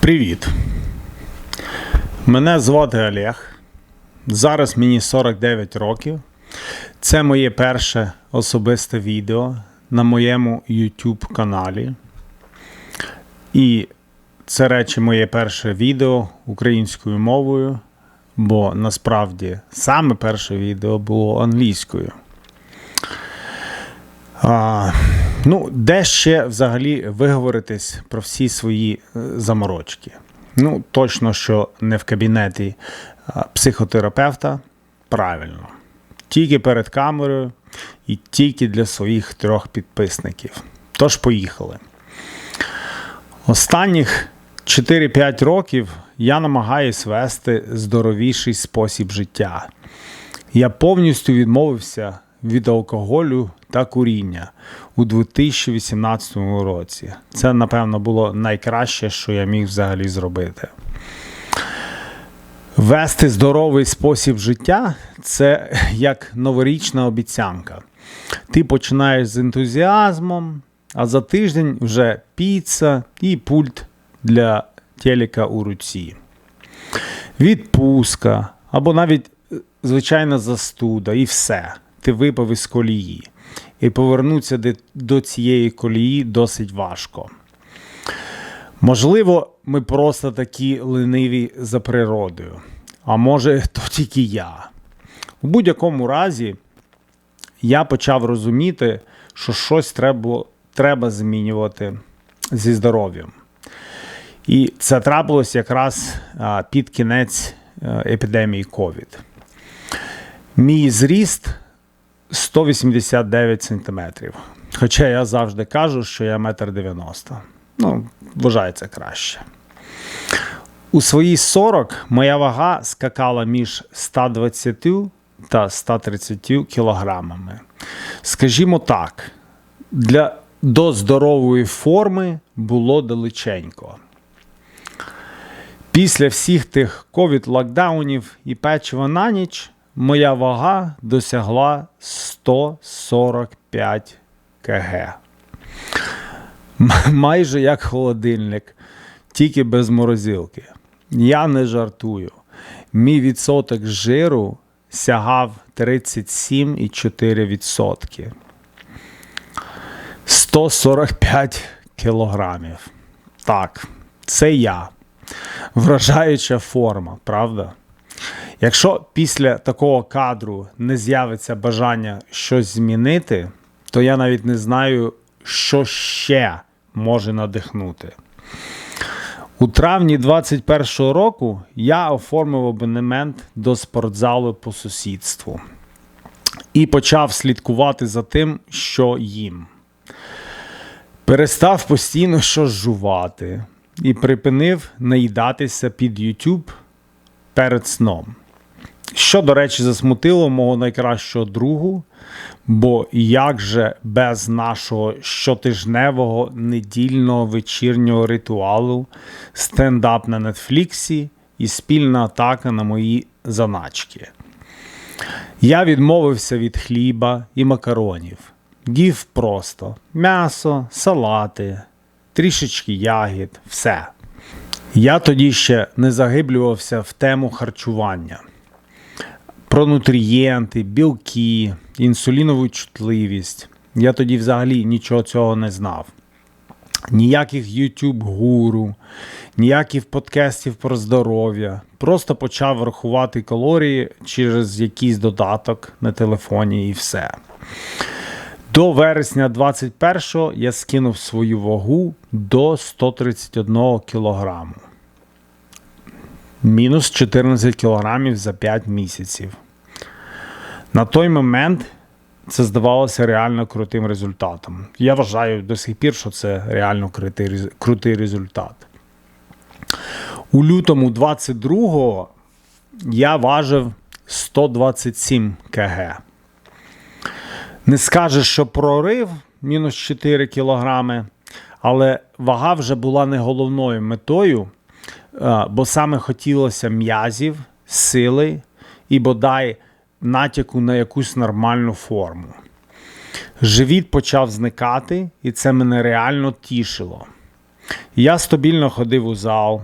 Привіт. Мене звати Олег. Зараз мені 49 років. Це моє перше особисте відео на моєму YouTube каналі. І це речі моє перше відео українською мовою, бо насправді саме перше відео було англійською. А, ну, де ще взагалі виговоритись про всі свої е, заморочки? Ну, точно, що не в кабінеті психотерапевта. Правильно. Тільки перед камерою і тільки для своїх трьох підписників. Тож, поїхали. Останніх 4-5 років я намагаюсь вести здоровіший спосіб життя. Я повністю відмовився від алкоголю та куріння у 2018 році. Це, напевно, було найкраще, що я міг взагалі зробити. Вести здоровий спосіб життя це як новорічна обіцянка. Ти починаєш з ентузіазмом, а за тиждень вже піца і пульт для телека у руці. Відпустка або навіть е, звичайна застуда, і все. Ти випав із колії. І повернутися до цієї колії досить важко. Можливо, ми просто такі лениві за природою. А може, то тільки я. У будь-якому разі, я почав розуміти, що щось треба, треба змінювати зі здоров'ям. І це трапилось якраз під кінець епідемії COVID. Мій зріст 189 сантиметрів. Хоча я завжди кажу, що я 1,90 м. Ну, вважається краще. У свої 40 моя вага скакала між 120 та 130 кілограмами. Скажімо так, для до здорової форми було далеченько. Після всіх тих ковід-локдаунів і печива на ніч моя вага досягла 145 кг. Майже як холодильник, тільки без морозилки. Я не жартую. Мій відсоток жиру сягав 37,4%. 145 кілограмів. Так, це я. Вражаюча форма, правда? Якщо після такого кадру не з'явиться бажання щось змінити, то я навіть не знаю, що ще може надихнути. У травні 2021 року я оформив абонемент до спортзалу по сусідству і почав слідкувати за тим, що їм. Перестав постійно щось жувати і припинив наїдатися під YouTube перед сном. Що, до речі, засмутило мого найкращого другу, бо як же без нашого щотижневого недільного вечірнього ритуалу стендап на Нетфліксі і спільна атака на мої заначки. Я відмовився від хліба і макаронів. Їв просто м'ясо, салати, трішечки ягід, все. Я тоді ще не загиблювався в тему харчування. Про нутрієнти, білки, інсулінову чутливість. Я тоді взагалі нічого цього не знав. Ніяких YouTube гуру, ніяких подкастів про здоров'я. Просто почав рахувати калорії через якийсь додаток на телефоні і все. До вересня 21-го я скинув свою вагу до 131 кілограму. Мінус 14 кілограмів за 5 місяців. На той момент це здавалося реально крутим результатом. Я вважаю до сих пір, що це реально крутий результат. У лютому 22-го я важив 127 кг. Не скажеш, що прорив мінус 4 кілограми, але вага вже була не головною метою, е, бо саме хотілося м'язів, сили і бодай натяку на якусь нормальну форму. Живіт почав зникати, і це мене реально тішило. Я стабільно ходив у зал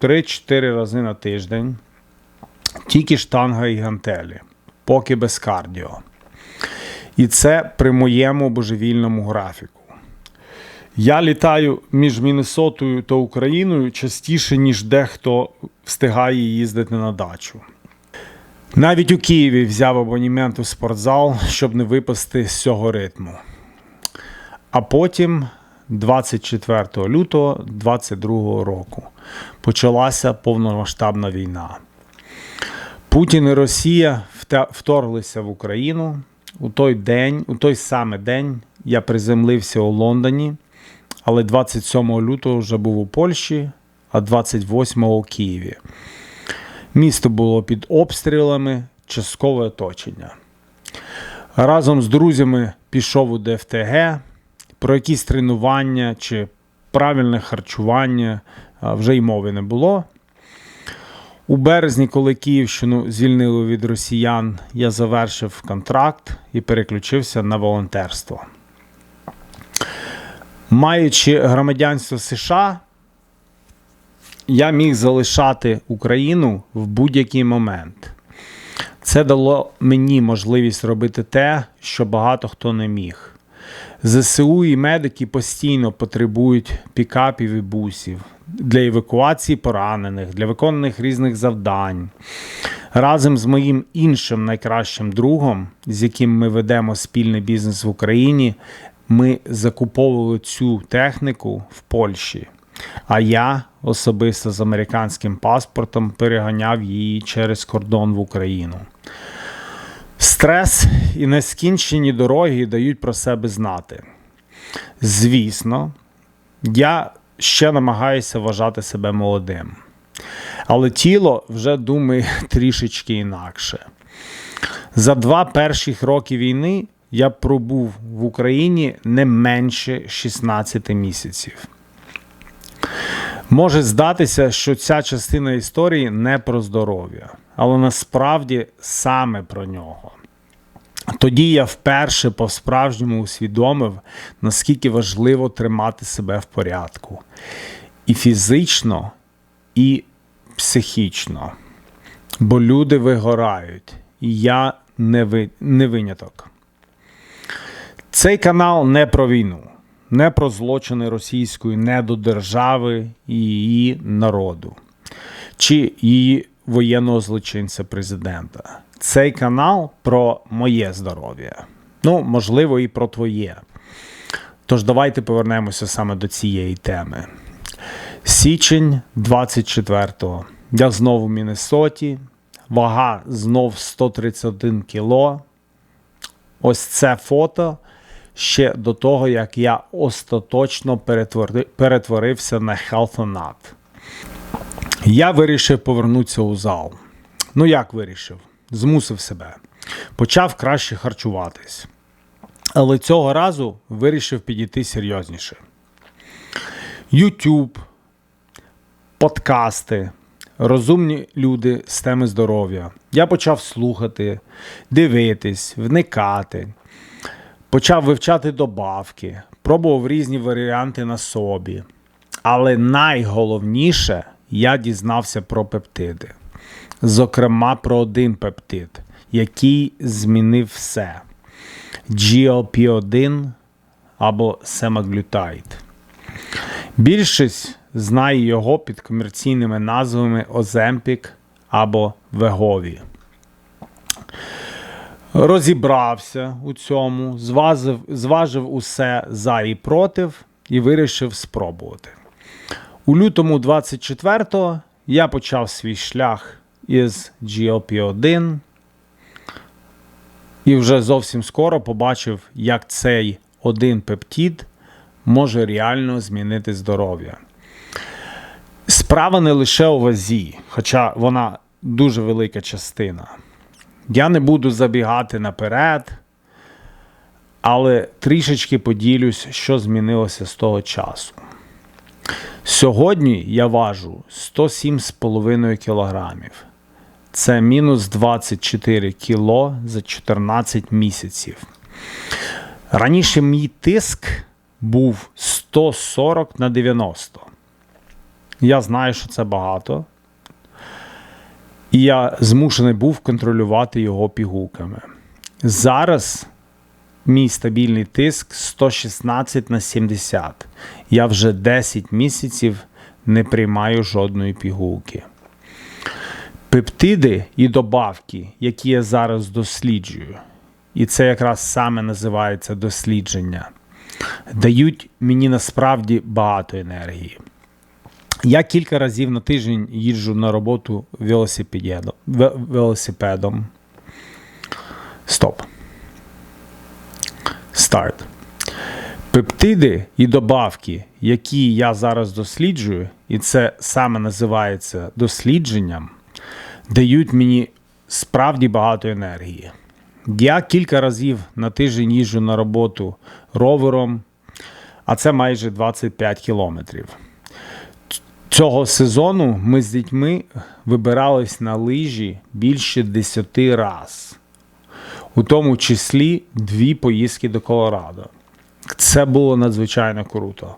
3-4 рази на тиждень, тільки штанга і гантелі, поки без кардіо. І це при моєму божевільному графіку. Я літаю між Міннесотою та Україною частіше, ніж дехто встигає їздити на дачу. Навіть у Києві взяв абонімент у спортзал, щоб не випасти з цього ритму. А потім, 24 лютого 2022 року, почалася повномасштабна війна. Путін і Росія вторглися в Україну. У той день, у той самий день я приземлився у Лондоні, але 27 лютого вже був у Польщі, а 28 у Києві. Місто було під обстрілами, часткове оточення. Разом з друзями пішов у ДФТГ. Про якісь тренування чи правильне харчування вже й мови не було. У березні, коли Київщину звільнили від росіян, я завершив контракт і переключився на волонтерство. Маючи громадянство США, я міг залишати Україну в будь-який момент. Це дало мені можливість робити те, що багато хто не міг. ЗСУ і медики постійно потребують пікапів і бусів для евакуації поранених, для виконаних різних завдань. Разом з моїм іншим найкращим другом, з яким ми ведемо спільний бізнес в Україні, ми закуповували цю техніку в Польщі. А я особисто з американським паспортом переганяв її через кордон в Україну. Стрес і нескінчені дороги дають про себе знати. Звісно, я ще намагаюся вважати себе молодим. Але тіло вже думає трішечки інакше. За два перших роки війни я пробув в Україні не менше 16 місяців. Може здатися, що ця частина історії не про здоров'я, але насправді саме про нього. Тоді я вперше по-справжньому усвідомив, наскільки важливо тримати себе в порядку. І фізично, і психічно. Бо люди вигорають, і я не, ви, не виняток. Цей канал не про війну, не про злочини російської недодержави і її народу, чи її воєнного злочинця президента. Цей канал про моє здоров'я. Ну, можливо, і про твоє. Тож давайте повернемося саме до цієї теми. Січень 24-го. Я знову в Міннесоті. Вага знов 131 кіло. Ось це фото ще до того, як я остаточно перетворився на Healthonut. Я вирішив повернутися у зал. Ну як вирішив? Змусив себе. Почав краще харчуватись. Але цього разу вирішив підійти серйозніше. YouTube, подкасти, розумні люди з теми здоров'я. Я почав слухати, дивитись, вникати, почав вивчати добавки, пробував різні варіанти на собі. Але найголовніше я дізнався про пептиди. Зокрема, про один пептид, який змінив все: GLP-1 або семаглютайд. Більшість знає його під комерційними назвами Оземпік або Вегові. Розібрався у цьому, зважив, зважив усе за і против і вирішив спробувати. У лютому 24-го я почав свій шлях із GLP-1 і вже зовсім скоро побачив, як цей один пептид може реально змінити здоров'я. Справа не лише у вазі, хоча вона дуже велика частина. Я не буду забігати наперед, але трішечки поділюсь, що змінилося з того часу. Сьогодні я важу 107,5 кілограмів. Це мінус 24 кіло за 14 місяців. Раніше мій тиск був 140 на 90. Я знаю, що це багато. І я змушений був контролювати його пігулками. Зараз мій стабільний тиск 116 на 70. Я вже 10 місяців не приймаю жодної пігулки. Пептиди і добавки, які я зараз досліджую, і це якраз саме називається дослідження, дають мені насправді багато енергії. Я кілька разів на тиждень їжджу на роботу велосипедом. Стоп. Старт. Пептиди і добавки, які я зараз досліджую, і це саме називається дослідженням, дають мені справді багато енергії. Я кілька разів на тиждень їжджу на роботу ровером, а це майже 25 кілометрів. Цього сезону ми з дітьми вибирались на лижі більше 10 разів, у тому числі дві поїздки до Колорадо. Це було надзвичайно круто.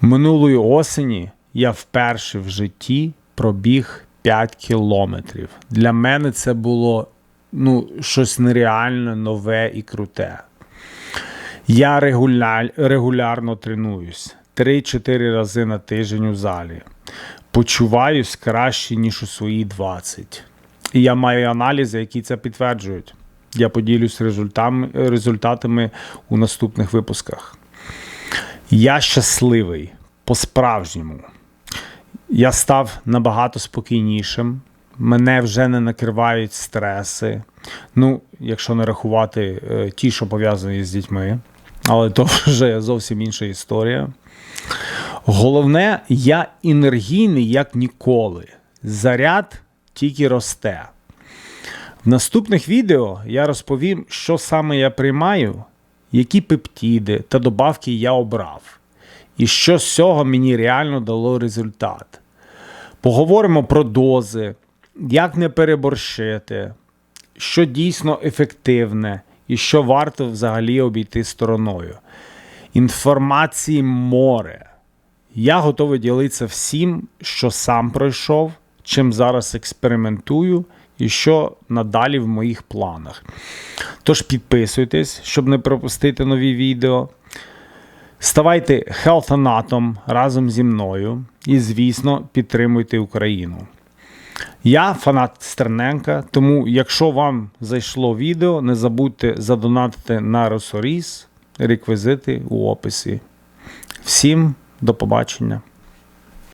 Минулої осені я вперше в житті пробіг 5 кілометрів. Для мене це було ну, щось нереально нове і круте. Я регуляр, регулярно тренуюсь 3-4 рази на тиждень у залі. Почуваюсь краще, ніж у свої 20. І я маю аналізи, які це підтверджують. Я поділюсь результатами, у наступних випусках. Я щасливий по-справжньому. Я став набагато спокійнішим. Мене вже не накривають стреси. Ну, якщо не рахувати е, ті, що пов'язані з дітьми, але то вже зовсім інша історія. Головне, я енергійний як ніколи. Заряд тільки росте. В наступних відео я розповім, що саме я приймаю, які пептиди та добавки я обрав, і що з цього мені реально дало результат. Поговоримо про дози, як не переборщити, що дійсно ефективне і що варто взагалі обійти стороною. Інформації море. Я готовий ділитися всім, що сам пройшов, чим зараз експериментую і що надалі в моїх планах. Тож підписуйтесь, щоб не пропустити нові відео. Ставайте хелфанатом разом зі мною і, звісно, підтримуйте Україну. Я фанат Стерненка, тому якщо вам зайшло відео, не забудьте задонатити на Росоріс, реквізити у описі. Всім до побачення.